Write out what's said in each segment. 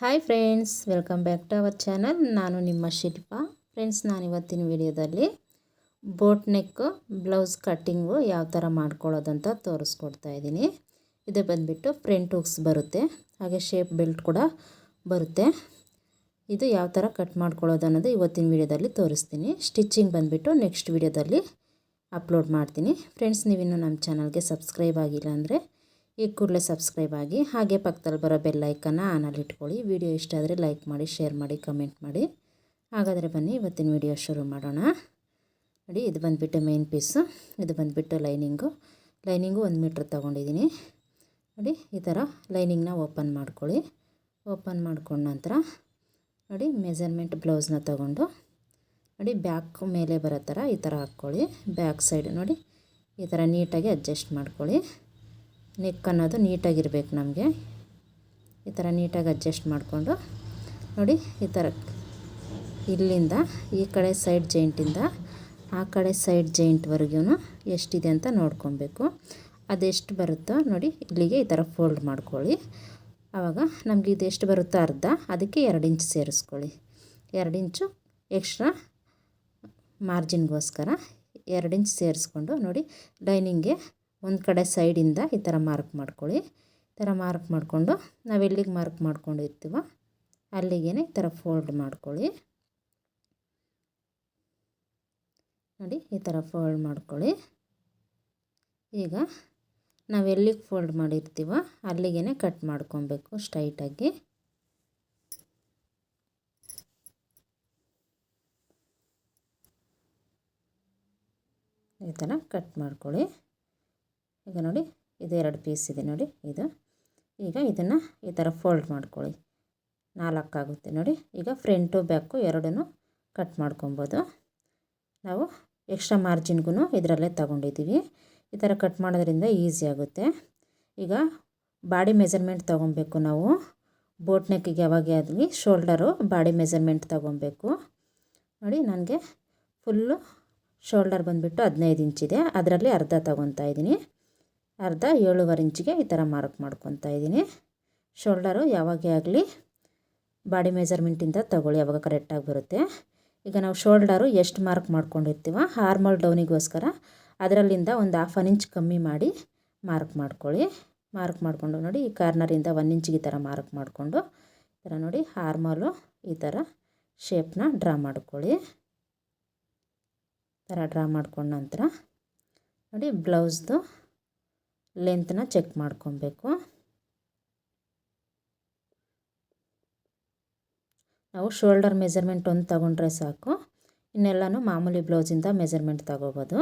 Hi friends welcome back to our channel ನಾನು ನಿಮ್ಮ ಶಿಲ್ಪ. Friends ನಾನು ಇವತ್ತಿನ ವಿಡಿಯೋದಲ್ಲಿ ಬೋಟ್ ನೆಕ್ಕು ಬ್ಲೌಸ್ ಕಟ್ಟಿಂಗು ಯಾವ ಥರ ಮಾಡ್ಕೊಳ್ಳೋದಂತ ತೋರಿಸ್ಕೊಡ್ತಾ ಇದ್ದೀನಿ. ಇದು ಬಂದುಬಿಟ್ಟು ಫ್ರೆಂಟ್ ಹುಕ್ಸ್ ಬರುತ್ತೆ. ಹಾಗೆ ಶೇಪ್ ಬೆಲ್ಟ್ ಕೂಡ ಬರುತ್ತೆ. ಇದು ಯಾವ ಥರ ಕಟ್ ಮಾಡ್ಕೊಳ್ಳೋದು ಅನ್ನೋದು ಇವತ್ತಿನ ವಿಡಿಯೋದಲ್ಲಿ ತೋರಿಸ್ತೀನಿ. ಸ್ಟಿಚ್ಚಿಂಗ್ ಬಂದುಬಿಟ್ಟು ನೆಕ್ಸ್ಟ್ ವಿಡಿಯೋದಲ್ಲಿ ಅಪ್ಲೋಡ್ ಮಾಡ್ತೀನಿ. ಫ್ರೆಂಡ್ಸ್ ನೀವಿನ್ನೂ ನಮ್ಮ ಚಾನಲ್ಗೆ ಸಬ್ಸ್ಕ್ರೈಬ್ ಆಗಿಲ್ಲ ಅಂದರೆ ಈ ಕೂಡಲೇ ಸಬ್ಸ್ಕ್ರೈಬ್ ಆಗಿ, ಹಾಗೆ ಪಕ್ಕದಲ್ಲಿ ಬರೋ ಬೆಲ್ಲೈಕನ್ನು ಆನಲ್ಲಿ ಇಟ್ಕೊಳ್ಳಿ. ವಿಡಿಯೋ ಇಷ್ಟ ಆದರೆ ಲೈಕ್ ಮಾಡಿ ಶೇರ್ ಮಾಡಿ ಕಮೆಂಟ್ ಮಾಡಿ. ಹಾಗಾದರೆ ಬನ್ನಿ, ಇವತ್ತಿನ ವಿಡಿಯೋ ಶುರು ಮಾಡೋಣ. ನೋಡಿ, ಇದು ಬಂದುಬಿಟ್ಟು ಮೇನ್ ಪೀಸು ಇದು ಬಂದುಬಿಟ್ಟು ಲೈನಿಂಗು ಲೈನಿಂಗು ಒಂದು ಮೀಟ್ರ್ ತೊಗೊಂಡಿದ್ದೀನಿ. ನೋಡಿ, ಈ ಥರ ಲೈನಿಂಗ್ನ ಓಪನ್ ಮಾಡ್ಕೊಳ್ಳಿ. ಓಪನ್ ಮಾಡ್ಕೊಂಡ ನಂತರ, ನೋಡಿ ಮೆಜರ್ಮೆಂಟ್ ಬ್ಲೌಸ್ನ ತೊಗೊಂಡು, ನೋಡಿ ಬ್ಯಾಕ್ ಮೇಲೆ ಬರೋ ಥರ ಈ ಥರ ಹಾಕ್ಕೊಳ್ಳಿ. ಬ್ಯಾಕ್ ಸೈಡ್ ನೋಡಿ, ಈ ಥರ ನೀಟಾಗಿ ಅಡ್ಜಸ್ಟ್ ಮಾಡ್ಕೊಳ್ಳಿ. ನೆಕ್ ಅನ್ನೋದು ನೀಟಾಗಿರ್ಬೇಕು ನಮಗೆ. ಈ ಥರ ನೀಟಾಗಿ ಅಡ್ಜಸ್ಟ್ ಮಾಡಿಕೊಂಡು ನೋಡಿ ಈ ಥರ ಇಲ್ಲಿಂದ ಈ ಕಡೆ ಸೈಡ್ ಜೈಂಟಿಂದ ಆ ಕಡೆ ಸೈಡ್ ಜೈಂಟ್ವರೆಗೂ ಎಷ್ಟಿದೆ ಅಂತ ನೋಡ್ಕೊಬೇಕು. ಅದೆಷ್ಟು ಬರುತ್ತೋ ನೋಡಿ ಇಲ್ಲಿಗೆ ಈ ಥರ ಫೋಲ್ಡ್ ಮಾಡ್ಕೊಳ್ಳಿ. ಆವಾಗ ನಮಗೆ ಇದು ಎಷ್ಟು ಬರುತ್ತೋ ಅರ್ಧ ಅದಕ್ಕೆ ಎರಡು ಇಂಚ್ ಸೇರಿಸ್ಕೊಳ್ಳಿ. ಎರಡು ಇಂಚು ಎಕ್ಸ್ಟ್ರಾ ಮಾರ್ಜಿನ್ಗೋಸ್ಕರ ಎರಡು ಇಂಚ್ ಸೇರಿಸ್ಕೊಂಡು ನೋಡಿ ಲೈನಿಂಗ್ಗೆ ಒಂದು ಕಡೆ ಸೈಡಿಂದ ಈ ಥರ ಮಾರ್ಕ್ ಮಾಡ್ಕೊಳ್ಳಿ. ಈ ಥರ ಮಾರ್ಕ್ ಮಾಡಿಕೊಂಡು ನಾವು ಎಲ್ಲಿಗೆ ಮಾರ್ಕ್ ಮಾಡ್ಕೊಂಡಿರ್ತೀವೋ ಅಲ್ಲಿಗೆ ಈ ಥರ ಫೋಲ್ಡ್ ಮಾಡ್ಕೊಳ್ಳಿ. ನೋಡಿ ಈ ಥರ ಫೋಲ್ಡ್ ಮಾಡ್ಕೊಳ್ಳಿ. ಈಗ ನಾವು ಎಲ್ಲಿಗೆ ಫೋಲ್ಡ್ ಮಾಡಿರ್ತೀವೋ ಅಲ್ಲಿಗೆ ಕಟ್ ಮಾಡ್ಕೊಬೇಕು ಸ್ಟ್ರೈಟಾಗಿ ಈ ಥರ ಕಟ್ ಮಾಡ್ಕೊಳ್ಳಿ. ಈಗ ನೋಡಿ, ಇದು ಎರಡು ಪೀಸ್ ಇದೆ ನೋಡಿ, ಇದು. ಈಗ ಇದನ್ನು ಈ ಥರ ಫೋಲ್ಡ್ ಮಾಡ್ಕೊಳ್ಳಿ. ನಾಲ್ಕಾಗುತ್ತೆ ನೋಡಿ. ಈಗ ಫ್ರಂಟು ಬ್ಯಾಕು ಎರಡನ್ನು ಕಟ್ ಮಾಡ್ಕೊಬೋದು. ನಾವು ಎಕ್ಸ್ಟ್ರಾ ಮಾರ್ಜಿನ್ಗೂ ಇದರಲ್ಲೇ ತಗೊಂಡಿದ್ದೀವಿ ಈ ಥರ ಕಟ್ ಮಾಡೋದ್ರಿಂದ ಈಸಿ ಆಗುತ್ತೆ. ಈಗ ಬಾಡಿ ಮೆಜರ್ಮೆಂಟ್ ತೊಗೊಬೇಕು ನಾವು. ಬೋಟ್ ನೆಕ್ಕಿಗೆ ಯಾವಾಗೇ ಆಗಲಿ ಶೋಲ್ಡರು ಬಾಡಿ ಮೆಜರ್ಮೆಂಟ್ ತೊಗೊಬೇಕು. ನೋಡಿ, ನನಗೆ ಫುಲ್ಲು ಶೋಲ್ಡರ್ ಬಂದುಬಿಟ್ಟು ಹದಿನೈದು ಇಂಚಿದೆ ಅದರಲ್ಲಿ ಅರ್ಧ ತೊಗೊತಾ ಇದ್ದೀನಿ. ಅರ್ಧ ಏಳುವರೆ ಇಂಚಿಗೆ ಈ ಥರ ಮಾರ್ಕ್ ಮಾಡ್ಕೊತಾ ಇದ್ದೀನಿ. ಶೋಲ್ಡರು ಯಾವಾಗೇ ಆಗಲಿ ಬಾಡಿ ಮೆಜರ್ಮೆಂಟಿಂದ ತಗೊಳ್ಳಿ ಯಾವಾಗ ಕರೆಕ್ಟಾಗಿ ಬರುತ್ತೆ. ಈಗ ನಾವು ಶೋಲ್ಡರು ಎಷ್ಟು ಮಾರ್ಕ್ ಮಾಡ್ಕೊಂಡಿರ್ತೀವ ಹಾರ್ಮಲ್ ಡೌನಿಗೋಸ್ಕರ ಅದರಲ್ಲಿಂದ ಒಂದು ಹಾಫ್ ಅನ್ ಇಂಚ್ ಕಮ್ಮಿ ಮಾಡಿ ಮಾರ್ಕ್ ಮಾಡ್ಕೊಳ್ಳಿ. ಮಾರ್ಕ್ ಮಾಡಿಕೊಂಡು ನೋಡಿ, ಈ ಕಾರ್ನರಿಂದ ಒನ್ ಇಂಚಿಗೆ ಈ ಥರ ಮಾರ್ಕ್ ಮಾಡಿಕೊಂಡು ಈ ಥರ ನೋಡಿ ಹಾರ್ಮಲು ಈ ಥರ ಶೇಪ್ನ ಡ್ರಾ ಮಾಡ್ಕೊಳ್ಳಿ. ಥರ ಡ್ರಾ ಮಾಡ್ಕೊಂಡ ನಂತರ ನೋಡಿ ಬ್ಲೌಸ್ದು ಲೆಂತ್ನ ಚೆಕ್ ಮಾಡ್ಕೊಬೇಕು. ನಾವು ಶೋಲ್ಡರ್ ಮೆಜರ್ಮೆಂಟ್ ಒಂದು ತಗೊಂಡ್ರೆ ಸಾಕು. ಇನ್ನೆಲ್ಲನೂ ಮಾಮೂಲಿ ಬ್ಲೌಸಿಂದ ಮೆಜರ್ಮೆಂಟ್ ತಗೋಬೋದು.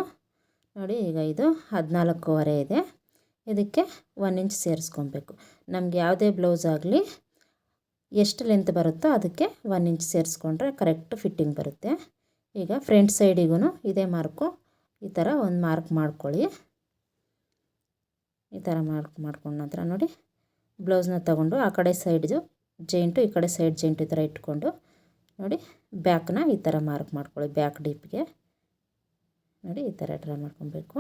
ನೋಡಿ, ಈಗ ಇದು ಹದಿನಾಲ್ಕೂವರೆ ಇದೆ. ಇದಕ್ಕೆ ಒನ್ ಇಂಚ್ ಸೇರಿಸ್ಕೊಬೇಕು. ನಮ್ಗೆ ಯಾವುದೇ ಬ್ಲೌಸ್ ಆಗಲಿ ಎಷ್ಟು ಲೆಂತ್ ಬರುತ್ತೋ ಅದಕ್ಕೆ ಒನ್ ಇಂಚ್ ಸೇರಿಸ್ಕೊಂಡ್ರೆ ಕರೆಕ್ಟ್ ಫಿಟ್ಟಿಂಗ್ ಬರುತ್ತೆ. ಈಗ ಫ್ರಂಟ್ ಸೈಡಿಗೂ ಇದೇ ಮಾರ್ಕು ಈ ಥರ ಒಂದು ಮಾರ್ಕ್ ಮಾಡ್ಕೊಳ್ಳಿ. ಈ ಥರ ಮಾರ್ಕ್ ಮಾಡ್ಕೊಂಡ ನಂತರ ನೋಡಿ ಬ್ಲೌಸ್ನ ತಗೊಂಡು ಆ ಕಡೆ ಸೈಡ್ದು ಜೈಂಟು, ಈ ಕಡೆ ಸೈಡ್ ಜೈಂಟು ಈ ಥರ ಇಟ್ಕೊಂಡು ನೋಡಿ ಬ್ಯಾಕ್ನ ಈ ಥರ ಮಾರ್ಕ್ ಮಾಡ್ಕೊಳ್ಳಿ, ಬ್ಯಾಕ್ ಡೀಪ್ಗೆ. ನೋಡಿ ಈ ಥರ ಡ್ರಾ ಮಾಡ್ಕೊಬೇಕು.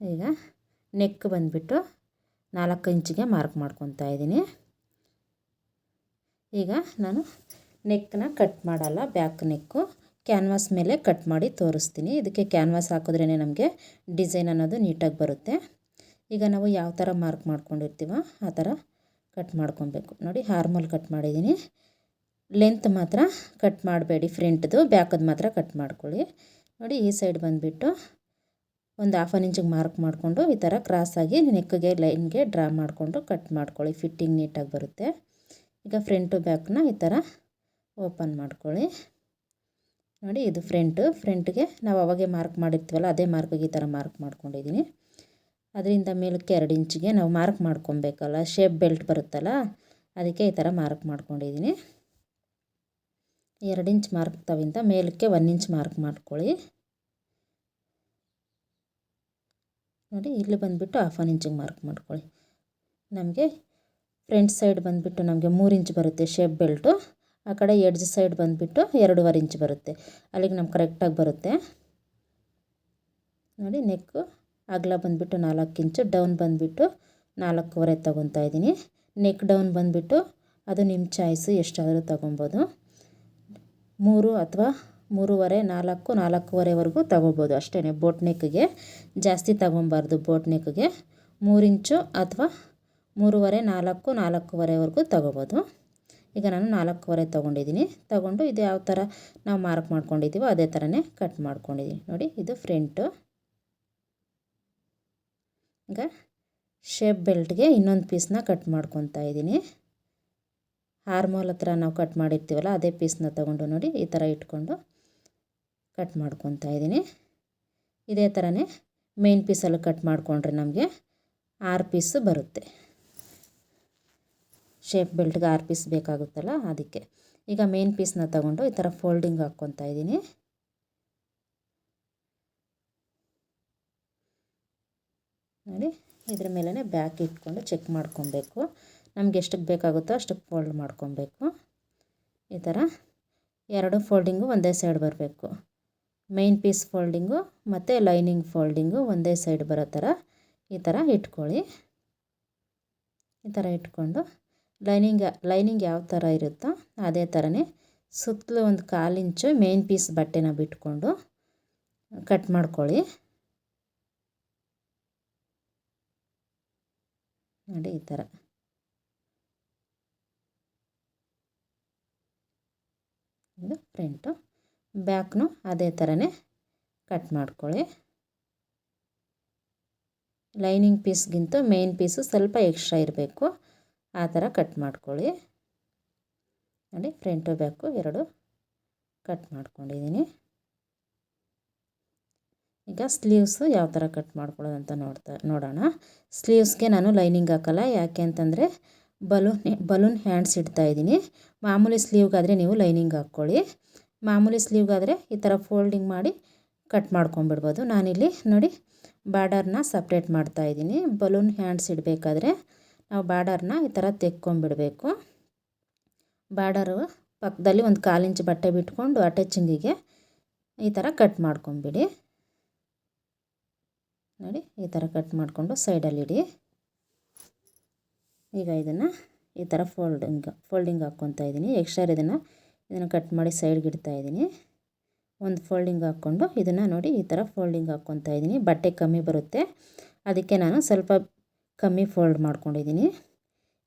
ಈಗ ನೆಕ್ ಬಂದುಬಿಟ್ಟು ನಾಲ್ಕು ಇಂಚಿಗೆ ಮಾರ್ಕ್ ಮಾಡ್ಕೊತಾ ಇದ್ದೀನಿ. ಈಗ ನಾನು ನೆಕ್ಕನ್ನ ಕಟ್ ಮಾಡಲ್ಲ, ಬ್ಯಾಕ್ ನೆಕ್ಕು ಕ್ಯಾನ್ವಾಸ್ ಮೇಲೆ ಕಟ್ ಮಾಡಿ ತೋರಿಸ್ತೀನಿ. ಇದಕ್ಕೆ ಕ್ಯಾನ್ವಾಸ್ ಹಾಕಿದ್ರೇ ನಮಗೆ ಡಿಸೈನ್ ಅನ್ನೋದು ನೀಟಾಗಿ ಬರುತ್ತೆ. ಈಗ ನಾವು ಯಾವ ಥರ ಮಾರ್ಕ್ ಮಾಡ್ಕೊಂಡಿರ್ತೀವೋ ಆ ಥರ ಕಟ್ ಮಾಡ್ಕೊಬೇಕು. ನೋಡಿ, ಹಾರ್ಮಲ್ ಕಟ್ ಮಾಡಿದ್ದೀನಿ. ಲೆಂತ್ ಮಾತ್ರ ಕಟ್ ಮಾಡಬೇಡಿ, ಫ್ರಂಟ್ದು ಬ್ಯಾಕದ್ದು ಮಾತ್ರ ಕಟ್ ಮಾಡ್ಕೊಳ್ಳಿ. ನೋಡಿ, ಈ ಸೈಡ್ ಬಂದುಬಿಟ್ಟು ಒಂದು ಹಾಫ್ ಆನ್ ಇಂಚಿಗೆ ಮಾರ್ಕ್ ಮಾಡಿಕೊಂಡು ಈ ಥರ ಕ್ರಾಸಾಗಿ ನೆಕ್ಗೆ ಲೈನ್ಗೆ ಡ್ರಾ ಮಾಡಿಕೊಂಡು ಕಟ್ ಮಾಡ್ಕೊಳ್ಳಿ. ಫಿಟ್ಟಿಂಗ್ ನೀಟಾಗಿ ಬರುತ್ತೆ. ಈಗ ಫ್ರಂಟು ಬ್ಯಾಕ್ನ ಈ ಥರ ಓಪನ್ ಮಾಡ್ಕೊಳ್ಳಿ. ನೋಡಿ ಇದು ಫ್ರಂಟು ಫ್ರಂಟ್ಗೆ ನಾವು ಅವಾಗೆ ಮಾರ್ಕ್ ಮಾಡಿರ್ತೀವಲ್ಲ, ಅದೇ ಮಾರ್ಕಿಗೆ ಈ ಥರ ಮಾರ್ಕ್ ಮಾಡ್ಕೊಂಡಿದ್ದೀನಿ ಅದರಿಂದ ಮೇಲಕ್ಕೆ ಎರಡು ಇಂಚಿಗೆ ನಾವು ಮಾರ್ಕ್ ಮಾಡ್ಕೊಬೇಕಲ್ಲ ಶೇಪ್ ಬೆಲ್ಟ್ ಬರುತ್ತಲ್ಲ, ಅದಕ್ಕೆ ಈ ಥರ ಮಾರ್ಕ್ ಮಾಡ್ಕೊಂಡಿದ್ದೀನಿ ಎರಡು ಇಂಚ್ ಮಾರ್ಕ್ ತವಿಂದ ಮೇಲಕ್ಕೆ ಒನ್ ಇಂಚ್ ಮಾರ್ಕ್ ಮಾಡ್ಕೊಳ್ಳಿ. ನೋಡಿ, ಇಲ್ಲಿ ಬಂದುಬಿಟ್ಟು ಹಾಫ್ ಆನ್ ಇಂಚಿಗೆ ಮಾರ್ಕ್ ಮಾಡ್ಕೊಳ್ಳಿ. ನಮಗೆ ಫ್ರಂಟ್ ಸೈಡ್ ಬಂದುಬಿಟ್ಟು ನಮಗೆ ಮೂರು ಇಂಚ್ ಬರುತ್ತೆ ಶೇಪ್ ಬೆಲ್ಟು ಆ ಕಡೆ ಎಡ್ಜ್ ಸೈಡ್ ಬಂದುಬಿಟ್ಟು ಎರಡೂವರೆ ಇಂಚ್ ಬರುತ್ತೆ. ಅಲ್ಲಿಗೆ ನಮ್ಗೆ ಕರೆಕ್ಟಾಗಿ ಬರುತ್ತೆ. ನೋಡಿ ನೆಕ್ಕು ಅಗಲ ಬಂದುಬಿಟ್ಟು ನಾಲ್ಕು ಇಂಚು ಡೌನ್ ಬಂದುಬಿಟ್ಟು ನಾಲ್ಕೂವರೆ ತೊಗೊತಾ ಇದ್ದೀನಿ. ನೆಕ್ ಡೌನ್ ಬಂದುಬಿಟ್ಟು ಅದು ನಿಮ್ಮ ಚಾಯ್ಸು ಎಷ್ಟಾದರೂ ತೊಗೊಬೋದು ಮೂರು ಅಥವಾ ಮೂರುವರೆ, ನಾಲ್ಕು, ನಾಲ್ಕೂವರೆವರೆಗೂ ತೊಗೋಬೋದು ಅಷ್ಟೇ ಬೋಟ್ ನೆಕ್ಗೆ ಜಾಸ್ತಿ ತೊಗೊಬಾರ್ದು ಬೋಟ್ ನೆಕ್ಗೆ ಮೂರು ಇಂಚು ಅಥವಾ ಮೂರುವರೆ, ನಾಲ್ಕು, ನಾಲ್ಕೂವರೆವರೆಗೂ ತೊಗೋಬೋದು ಈಗ ನಾನು ನಾಲ್ಕೂವರೆ ತೊಗೊಂಡಿದ್ದೀನಿ. ತೊಗೊಂಡು ಇದು ಯಾವ ಥರ ನಾವು ಮಾರ್ಕ್ ಮಾಡ್ಕೊಂಡಿದ್ದೀವೋ ಅದೇ ಥರನೇ ಕಟ್ ಮಾಡ್ಕೊಂಡಿದ್ದೀನಿ. ನೋಡಿ, ಇದು ಫ್ರಂಟು. ಈಗ ಶೇಪ್ ಬೆಲ್ಟ್ಗೆ ಇನ್ನೊಂದು ಪೀಸ್ನ ಕಟ್ ಮಾಡ್ಕೊತಾ ಇದ್ದೀನಿ. ಹಾರ್ಮೋಲ್ ಹತ್ರ ನಾವು ಕಟ್ ಮಾಡಿರ್ತೀವಲ್ಲ, ಅದೇ ಪೀಸ್ನ ತೊಗೊಂಡು ನೋಡಿ, ಈ ಥರ ಇಟ್ಕೊಂಡು ಕಟ್ ಮಾಡ್ಕೊತಾ ಇದ್ದೀನಿ. ಇದೇ ಥರನೇ ಮೇನ್ ಪೀಸಲ್ಲಿ ಕಟ್ ಮಾಡಿಕೊಂಡ್ರೆ ನಮಗೆ ಆರು ಪೀಸು ಬರುತ್ತೆ. ಶೇಪ್ ಬೆಲ್ಟ್ಗೆ ಆರು ಪೀಸ್ ಬೇಕಾಗುತ್ತಲ್ಲ ಅದಕ್ಕೆ. ಈಗ ಮೇನ್ ಪೀಸ್ನ ತಗೊಂಡು ಈ ಥರ ಫೋಲ್ಡಿಂಗ್ ಹಾಕ್ಕೊತಾ ಇದ್ದೀನಿ. ನೋಡಿ, ಇದ್ರ ಮೇಲೇ ಬ್ಯಾಕ್ ಇಟ್ಕೊಂಡು ಚೆಕ್ ಮಾಡ್ಕೊಬೇಕು. ನಮ್ಗೆ ಎಷ್ಟಕ್ಕೆ ಬೇಕಾಗುತ್ತೋ ಅಷ್ಟಕ್ಕೆ ಫೋಲ್ಡ್ ಮಾಡ್ಕೊಬೇಕು. ಈ ಥರ ಎರಡು ಫೋಲ್ಡಿಂಗು ಒಂದೇ ಸೈಡ್ ಬರಬೇಕು. ಮೈನ್ ಪೀಸ್ ಫೋಲ್ಡಿಂಗು ಮತ್ತು ಲೈನಿಂಗ್ ಫೋಲ್ಡಿಂಗು ಒಂದೇ ಸೈಡ್ ಬರೋ ಥರ ಈ ಥರ ಇಟ್ಕೊಳ್ಳಿ. ಈ ಥರ ಇಟ್ಕೊಂಡು ಲೈನಿಂಗ್ ಲೈನಿಂಗ್ ಯಾವ ಥರ ಇರುತ್ತೋ ಅದೇ ಥರನೇ ಸುತ್ತಲೂ ಒಂದು ಕಾಲು ಇಂಚು ಮೇನ್ ಪೀಸ್ ಬಟ್ಟೆನ ಬಿಟ್ಕೊಂಡು ಕಟ್ ಮಾಡ್ಕೊಳ್ಳಿ. ನೋಡಿ ಈ ಥರ. ಇದು ಫ್ರಂಟು ಬ್ಯಾಕ್ನು ಅದೇ ಥರನೇ ಕಟ್ ಮಾಡ್ಕೊಳ್ಳಿ. ಲೈನಿಂಗ್ ಪೀಸ್ಗಿಂತ ಮೇನ್ ಪೀಸು ಸ್ವಲ್ಪ ಎಕ್ಸ್ಟ್ರಾ ಇರಬೇಕು. ಆ ಥರ ಕಟ್ ಮಾಡ್ಕೊಳ್ಳಿ. ನೋಡಿ ಫ್ರಂಟು ಬ್ಯಾಕು ಎರಡು ಕಟ್ ಮಾಡ್ಕೊಂಡಿದ್ದೀನಿ. ಈಗ ಸ್ಲೀವ್ಸು ಯಾವ ಥರ ಕಟ್ ಮಾಡ್ಕೊಳ್ಳೋದು ಅಂತ ನೋಡ್ತಾ, ನೋಡೋಣ. ಸ್ಲೀವ್ಸ್ಗೆ ನಾನು ಲೈನಿಂಗ್ ಹಾಕಲ್ಲ, ಯಾಕೆ ಅಂತಂದರೆ ಬಲೂನ್ ಬಲೂನ್ ಹ್ಯಾಂಡ್ಸ್ ಇಡ್ತಾ ಇದ್ದೀನಿ. ಮಾಮೂಲಿ ಸ್ಲೀವ್ಗಾದರೆ ನೀವು ಲೈನಿಂಗ್ ಹಾಕ್ಕೊಳ್ಳಿ. ಮಾಮೂಲಿ ಸ್ಲೀವ್ಗಾದರೆ ಈ ಥರ ಫೋಲ್ಡಿಂಗ್ ಮಾಡಿ ಕಟ್ ಮಾಡ್ಕೊಂಬಿಡ್ಬೋದು ನಾನಿಲ್ಲಿ ನೋಡಿ ಬಾರ್ಡರ್ನ ಸಪ್ರೇಟ್ ಮಾಡ್ತಾಯಿದ್ದೀನಿ ಬಲೂನ್ ಹ್ಯಾಂಡ್ಸ್ ಇಡಬೇಕಾದ್ರೆ ನಾವು ಬಾರ್ಡರ್ನ ಈ ಥರ ತೆಕ್ಕೊಂಬಿಡಬೇಕು. ಬಾರ್ಡರು ಪಕ್ಕದಲ್ಲಿ ಒಂದು ಕಾಲು ಇಂಚ್ ಬಟ್ಟೆ ಬಿಟ್ಕೊಂಡು ಅಟ್ಯಾಚಿಂಗಿಗೆ ಈ ಥರ ಕಟ್ ಮಾಡ್ಕೊಂಬಿಡಿ. ನೋಡಿ, ಈ ಥರ ಕಟ್ ಮಾಡಿಕೊಂಡು ಸೈಡಲ್ಲಿಡಿ. ಈಗ ಇದನ್ನು ಈ ಥರ ಫೋಲ್ಡಿಂಗ್ ಫೋಲ್ಡಿಂಗ್ ಹಾಕ್ಕೊತಾ ಇದ್ದೀನಿ. ಎಕ್ಸ್ಟ್ರಾ ಇದನ್ನು ಇದನ್ನು ಕಟ್ ಮಾಡಿ ಸೈಡ್ಗೆ ಇಡ್ತಾ ಇದ್ದೀನಿ. ಒಂದು ಫೋಲ್ಡಿಂಗ್ ಹಾಕ್ಕೊಂಡು ಇದನ್ನು ನೋಡಿ ಈ ಥರ ಫೋಲ್ಡಿಂಗ್ ಹಾಕ್ಕೊತಾ ಇದ್ದೀನಿ. ಬಟ್ಟೆ ಕಮ್ಮಿ ಬರುತ್ತೆ. ಅದಕ್ಕೆ ನಾನು ಸ್ವಲ್ಪ ಕಮ್ಮಿ ಫೋಲ್ಡ್ ಮಾಡ್ಕೊಂಡಿದ್ದೀನಿ.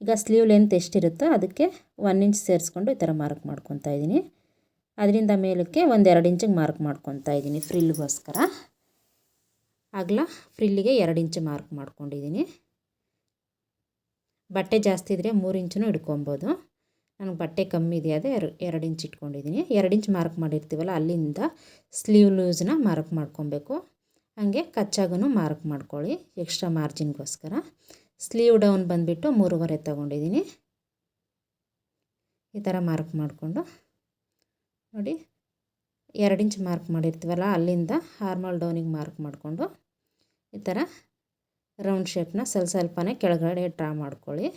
ಈಗ ಸ್ಲೀವ್ ಲೆಂತ್ ಎಷ್ಟಿರುತ್ತೋ ಅದಕ್ಕೆ ಒನ್ ಇಂಚ್ ಸೇರಿಸ್ಕೊಂಡು ಈ ಥರ ಮಾರ್ಕ್ ಮಾಡ್ಕೊತಾ ಇದ್ದೀನಿ. ಅದರಿಂದ ಮೇಲಕ್ಕೆ ಒಂದು ಎರಡು ಇಂಚಿಗೆ ಮಾರ್ಕ್ ಮಾಡ್ಕೊತಾ ಇದ್ದೀನಿ ಫ್ರಿಲ್ಗೋಸ್ಕರ. ಅಗಲ ಫ್ರಿಲ್ಲಿಗೆ ಎರಡು ಇಂಚು ಮಾರ್ಕ್ ಮಾಡ್ಕೊಂಡಿದ್ದೀನಿ. ಬಟ್ಟೆ ಜಾಸ್ತಿ ಇದ್ದರೆ ಮೂರು ಇಂಚೂ ಇಟ್ಕೊಬೋದು ನನಗೆ ಬಟ್ಟೆ ಕಮ್ಮಿ ಇದೆ, ಅದೇ ಎರಡು ಇಂಚ್ ಇಟ್ಕೊಂಡಿದ್ದೀನಿ. ಎರಡು ಇಂಚ್ ಮಾರ್ಕ್ ಮಾಡಿರ್ತೀವಲ್ಲ, ಅಲ್ಲಿಂದ ಸ್ಲೀವ್ ಲೂಸ್ನ ಮಾರ್ಕ್ ಮಾಡ್ಕೊಬೇಕು. ಹಾಗೆ ಕಚ್ಚಾಗೂ ಮಾರ್ಕ್ ಮಾಡ್ಕೊಳ್ಳಿ ಎಕ್ಸ್ಟ್ರಾ ಮಾರ್ಜಿನ್ಗೋಸ್ಕರ ಸ್ಲೀವ್ ಡೌನ್ ಬಂದುಬಿಟ್ಟು ಮೂರುವರೆ ತೊಗೊಂಡಿದ್ದೀನಿ ಈ ಥರ ಮಾರ್ಕ್ ಮಾಡಿಕೊಂಡು. ನೋಡಿ, ಎರಡು ಇಂಚ್ ಮಾರ್ಕ್ ಮಾಡಿರ್ತೀವಲ್ಲ, ಅಲ್ಲಿಂದ ಹಾರ್ಮಲ್ ಡೌನಿಗೆ ಮಾರ್ಕ್ ಮಾಡಿಕೊಂಡು ಈ ಥರ ರೌಂಡ್ ಶೇಪ್ನ ಸ್ವಲ್ಪ ಸ್ವಲ್ಪನೇ ಕೆಳಗಡೆ ಡ್ರಾ ಮಾಡ್ಕೊಳ್ಳಿ.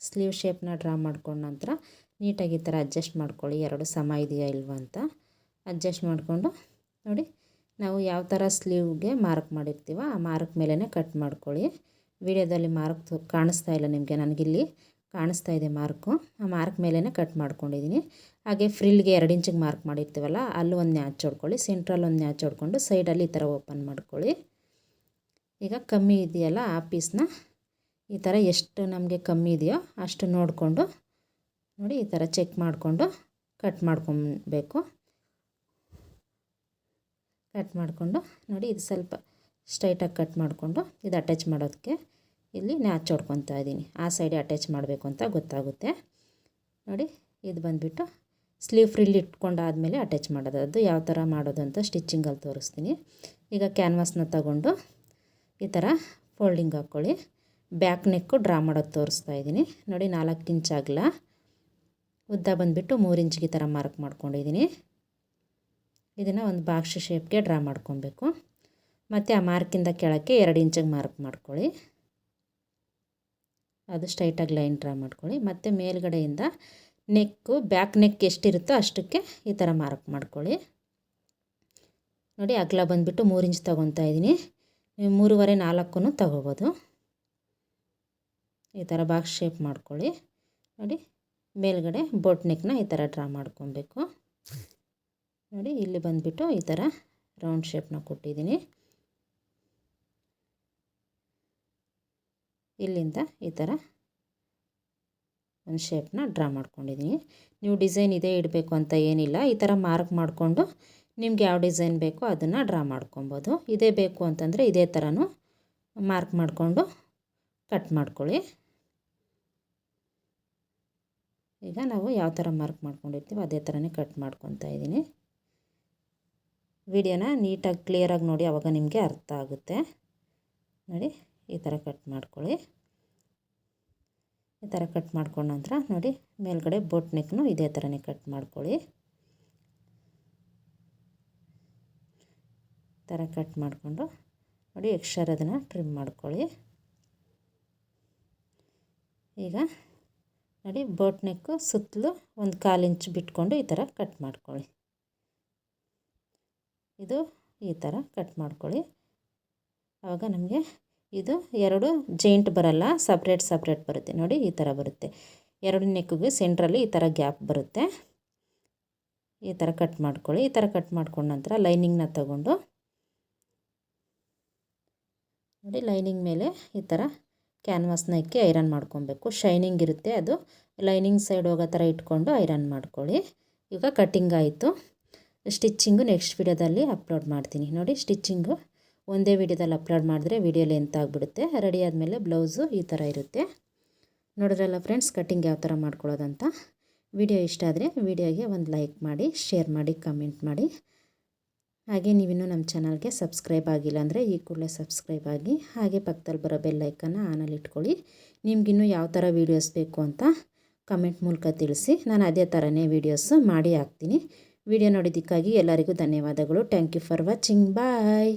ಸ್ಲೀವ್ ಶೇಪ್ನ ಡ್ರಾ ಮಾಡ್ಕೊಂಡ ನಂತರ ನೀಟಾಗಿ ಈ ಥರ ಅಡ್ಜಸ್ಟ್ ಮಾಡ್ಕೊಳ್ಳಿ, ಎರಡು ಸಮ ಇದೆಯಾ ಇಲ್ವಾ ಅಂತ. ಅಡ್ಜಸ್ಟ್ ಮಾಡಿಕೊಂಡು ನೋಡಿ ನಾವು ಯಾವ ಥರ ಸ್ಲೀವ್ಗೆ ಮಾರ್ಕ್ ಮಾಡಿರ್ತೀವೋ ಆ ಮಾರ್ಕ್ ಮೇಲೇ ಕಟ್ ಮಾಡ್ಕೊಳ್ಳಿ. ವಿಡಿಯೋದಲ್ಲಿ ಮಾರ್ಕ್ ಕಾಣಿಸ್ತಾ ಇಲ್ಲ ನಿಮಗೆ, ನನಗಿಲ್ಲಿ ಕಾಣಿಸ್ತಾ ಇದೆ ಮಾರ್ಕು. ಆ ಮಾರ್ಕ್ ಮೇಲೇ ಕಟ್ ಮಾಡ್ಕೊಂಡಿದ್ದೀನಿ. ಹಾಗೆ ಫ್ರಿಲ್ಗೆ ಎರಡು ಇಂಚಿಗೆ ಮಾರ್ಕ್ ಮಾಡಿರ್ತೀವಲ್ಲ, ಅಲ್ಲೂ ಒಂದು ನ್ಯಾಚ್ ಹೊಡ್ಕೊಳ್ಳಿ ಸೆಂಟ್ರಲ್ಲಿ ಒಂದು ನ್ಯಾಚ್ ಹೊಡ್ಕೊಂಡು ಸೈಡಲ್ಲಿ ಈ ಥರ ಓಪನ್ ಮಾಡ್ಕೊಳ್ಳಿ. ಈಗ ಕಮ್ಮಿ ಇದೆಯಲ್ಲ ಆ ಪೀಸ್ನ, ಈ ಥರ ಎಷ್ಟು ನಮಗೆ ಕಮ್ಮಿ ಇದೆಯೋ ಅಷ್ಟು ನೋಡಿಕೊಂಡು, ನೋಡಿ ಈ ಥರ ಚೆಕ್ ಮಾಡಿಕೊಂಡು ಕಟ್ ಮಾಡ್ಕೊಬೇಕು. ಕಟ್ ಮಾಡಿಕೊಂಡು ನೋಡಿ ಇದು ಸ್ವಲ್ಪ ಸ್ಟ್ರೈಟಾಗಿ ಕಟ್ ಮಾಡಿಕೊಂಡು ಇದು ಅಟ್ಯಾಚ್ ಮಾಡೋದಕ್ಕೆ ಇಲ್ಲಿ ನ್ಯಾಚ್ ಹೊಡ್ಕೊತಾ ಇದ್ದೀನಿ. ಆ ಸೈಡೆ ಅಟ್ಯಾಚ್ ಮಾಡಬೇಕು ಅಂತ ಗೊತ್ತಾಗುತ್ತೆ. ನೋಡಿ ಇದು ಬಂದುಬಿಟ್ಟು ಸ್ಲೀವ್ ಫ್ರಿಲ್ ಇಟ್ಕೊಂಡಾದಮೇಲೆ ಅಟ್ಯಾಚ್ ಮಾಡೋದು. ಅದು ಯಾವ ಥರ ಮಾಡೋದು ಅಂತ ಸ್ಟಿಚ್ಚಿಂಗಲ್ಲಿ ತೋರಿಸ್ತೀನಿ. ಈಗ ಕ್ಯಾನ್ವಾಸ್ನ ತಗೊಂಡು ಈ ಥರ ಫೋಲ್ಡಿಂಗ್ ಹಾಕ್ಕೊಳ್ಳಿ ಬ್ಯಾಕ್ ನೆಕ್ಕು ಡ್ರಾ ಮಾಡೋದು ತೋರಿಸ್ತಾ ಇದ್ದೀನಿ. ನೋಡಿ ನಾಲ್ಕು ಇಂಚ್ ಆಗಲ್ಲ ಉದ್ದ ಬಂದುಬಿಟ್ಟು ಮೂರು ಇಂಚ್ಗೆ ಈ ಥರ ಮಾರ್ಕ್ ಮಾಡ್ಕೊಂಡಿದ್ದೀನಿ. ಇದನ್ನು ಒಂದು ಬಾಕ್ಸ್ ಶೇಪ್ಗೆ ಡ್ರಾ ಮಾಡ್ಕೊಬೇಕು. ಮತ್ತು ಆ ಮಾರ್ಕಿಂದ ಕೆಳಕ್ಕೆ ಎರಡು ಇಂಚಿಗೆ ಮಾರ್ಕ್ ಮಾಡ್ಕೊಳ್ಳಿ. ಅದು ಸ್ಟ್ರೈಟಾಗಿ ಲೈನ್ ಡ್ರಾ ಮಾಡ್ಕೊಳ್ಳಿ. ಮತ್ತು ಮೇಲ್ಗಡೆಯಿಂದ ನೆಕ್ಕು, ಬ್ಯಾಕ್ ನೆಕ್ ಎಷ್ಟಿರುತ್ತೋ ಅಷ್ಟಕ್ಕೆ ಈ ಥರ ಮಾರ್ಕ್ ಮಾಡ್ಕೊಳ್ಳಿ. ನೋಡಿ, ಅಗಲ ಬಂದುಬಿಟ್ಟು ಮೂರು ಇಂಚ್ ತೊಗೊತಾ ಇದ್ದೀನಿ. ನೀವು ಮೂರುವರೆ ನಾಲ್ಕು ತೊಗೋಬೋದು. ಈ ಥರ ಬಾಕ್ಸ್ ಶೇಪ್ ಮಾಡ್ಕೊಳ್ಳಿ. ನೋಡಿ, ಮೇಲ್ಗಡೆ ಬೋಟ್ ನೆಕ್ನ ಈ ಥರ ಡ್ರಾ ಮಾಡ್ಕೊಬೇಕು. ನೋಡಿ, ಇಲ್ಲಿ ಬಂದುಬಿಟ್ಟು ಈ ಥರ ರೌಂಡ್ ಶೇಪ್ನ ಕೊಟ್ಟಿದ್ದೀನಿ. ಇಲ್ಲಿಂದ ಈ ಥರ ಒಂದು ಶೇಪ್ನ ಡ್ರಾ ಮಾಡ್ಕೊಂಡಿದ್ದೀನಿ. ನೀವು ಡಿಸೈನ್ ಇದೇ ಇಡಬೇಕು ಅಂತ ಏನಿಲ್ಲ, ಈ ಥರ ಮಾರ್ಕ್ ಮಾಡಿಕೊಂಡು ನಿಮ್ಗೆ ಯಾವ ಡಿಸೈನ್ ಬೇಕೋ ಅದನ್ನು ಡ್ರಾ ಮಾಡ್ಕೊಬೋದು. ಇದೇ ಬೇಕು ಅಂತಂದರೆ ಇದೇ ಥರನೂ ಮಾರ್ಕ್ ಮಾಡಿಕೊಂಡು ಕಟ್ ಮಾಡ್ಕೊಳ್ಳಿ. ಈಗ ನಾವು ಯಾವ ಥರ ಮಾರ್ಕ್ ಮಾಡ್ಕೊಂಡಿರ್ತೀವಿ ಅದೇ ಥರನೇ ಕಟ್ ಮಾಡ್ಕೊತಾ ಇದ್ದೀನಿ. ವಿಡಿಯೋನ ನೀಟಾಗಿ ಕ್ಲಿಯರಾಗಿ ನೋಡಿ ಆವಾಗ ನಿಮಗೆ ಅರ್ಥ ಆಗುತ್ತೆ. ನೋಡಿ, ಈ ಥರ ಕಟ್ ಮಾಡ್ಕೊಳ್ಳಿ. ಈ ಥರ ಕಟ್ ಮಾಡ್ಕೊಂಡ ನಂತರ ನೋಡಿ, ಮೇಲ್ಗಡೆ ಬೋಟ್ ನೆಕ್ನು ಇದೇ ಥರನೇ ಕಟ್ ಮಾಡ್ಕೊಳ್ಳಿ. ಥರ ಕಟ್ ಮಾಡಿಕೊಂಡು ನೋಡಿ ಎಕ್ಸ್ಟ್ರಾ ಅದನ್ನು ಟ್ರಿಮ್ ಮಾಡ್ಕೊಳ್ಳಿ. ಈಗ ನೋಡಿ ಬೋಟ್ ನೆಕ್ಕು ಸುತ್ತಲೂ ಒಂದು ಕಾಲು ಇಂಚ್ ಬಿಟ್ಕೊಂಡು ಈ ಥರ ಕಟ್ ಮಾಡ್ಕೊಳ್ಳಿ. ಇದು ಈ ಥರ ಕಟ್ ಮಾಡ್ಕೊಳ್ಳಿ. ಆವಾಗ ನಮಗೆ ಇದು ಎರಡು ಜೈಂಟ್ ಬರಲ್ಲ ಸಪ್ರೇಟ್ ಸಪ್ರೇಟ್ ಬರುತ್ತೆ. ನೋಡಿ ಈ ಥರ ಬರುತ್ತೆ. ಎರಡು ನೆಕ್ಕಿಗೆ ಸೆಂಟ್ರಲ್ಲಿ ಈ ಥರ ಗ್ಯಾಪ್ ಬರುತ್ತೆ. ಈ ಥರ ಕಟ್ ಮಾಡ್ಕೊಳ್ಳಿ. ಈ ಥರ ಕಟ್ ಮಾಡ್ಕೊಂಡ ನಂತರ ಲೈನಿಂಗ್ನ ತಗೊಂಡು ನೋಡಿ ಲೈನಿಂಗ್ ಮೇಲೆ ಈ ಥರ ಕ್ಯಾನ್ವಾಸ್ನ ಇಕ್ಕಿ ಐರನ್ ಮಾಡ್ಕೊಬೇಕು. ಶೈನಿಂಗ್ ಇರುತ್ತೆ ಅದು. ಲೈನಿಂಗ್ ಸೈಡ್ ಹೋಗೋ ಥರ ಇಟ್ಕೊಂಡು ಐರನ್ ಮಾಡ್ಕೊಳ್ಳಿ. ಈಗ ಕಟ್ಟಿಂಗ್ ಆಯಿತು. ಸ್ಟಿಚ್ಚಿಂಗು ನೆಕ್ಸ್ಟ್ ವಿಡಿಯೋದಲ್ಲಿ ಅಪ್ಲೋಡ್ ಮಾಡ್ತೀನಿ. ನೋಡಿ, ಸ್ಟಿಚ್ಚಿಂಗು ಒಂದೇ ವಿಡಿಯೋದಲ್ಲಿ ಅಪ್ಲೋಡ್ ಮಾಡಿದ್ರೆ ವಿಡಿಯೋ ಲೆಂತ್ ಆಗಿಬಿಡುತ್ತೆ. ರೆಡಿ ಆದಮೇಲೆ ಬ್ಲೌಸು ಈ ಥರ ಇರುತ್ತೆ. ನೋಡಿದ್ರಲ್ಲ ಫ್ರೆಂಡ್ಸ್ ಕಟ್ಟಿಂಗ್ ಯಾವ ಥರ ಮಾಡ್ಕೊಳ್ಳೋದಂತ? ವಿಡಿಯೋ ಇಷ್ಟ ಆದರೆ ವಿಡಿಯೋಗೆ ಒಂದು ಲೈಕ್ ಮಾಡಿ, ಶೇರ್ ಮಾಡಿ, ಕಮೆಂಟ್ ಮಾಡಿ. ಹಾಗೆ ನೀವಿನ್ನೂ ನಮ್ಮ ಚಾನಲ್ಗೆ ಸಬ್ಸ್ಕ್ರೈಬ್ ಆಗಿಲ್ಲ ಅಂದರೆ ಈ ಕೂಡಲೇ ಸಬ್ಸ್ಕ್ರೈಬ್ ಆಗಿ, ಹಾಗೆ ಪಕ್ಕದಲ್ಲಿ ಬರೋ ಬೆಲ್ಲೈಕನ್ನು ಆನಲ್ಲಿ ಇಟ್ಕೊಳ್ಳಿ. ನಿಮಗಿನ್ನೂ ಯಾವ ಥರ ವೀಡಿಯೋಸ್ ಬೇಕು ಅಂತ ಕಮೆಂಟ್ ಮೂಲಕ ತಿಳಿಸಿ. ನಾನು ಅದೇ ಥರನೇ ವೀಡಿಯೋಸು ಮಾಡಿ ಹಾಕ್ತೀನಿ. ವಿಡಿಯೋ ನೋಡಿದ್ದಕ್ಕಾಗಿ ಎಲ್ಲರಿಗೂ ಧನ್ಯವಾದಗಳು. Thank you for watching bye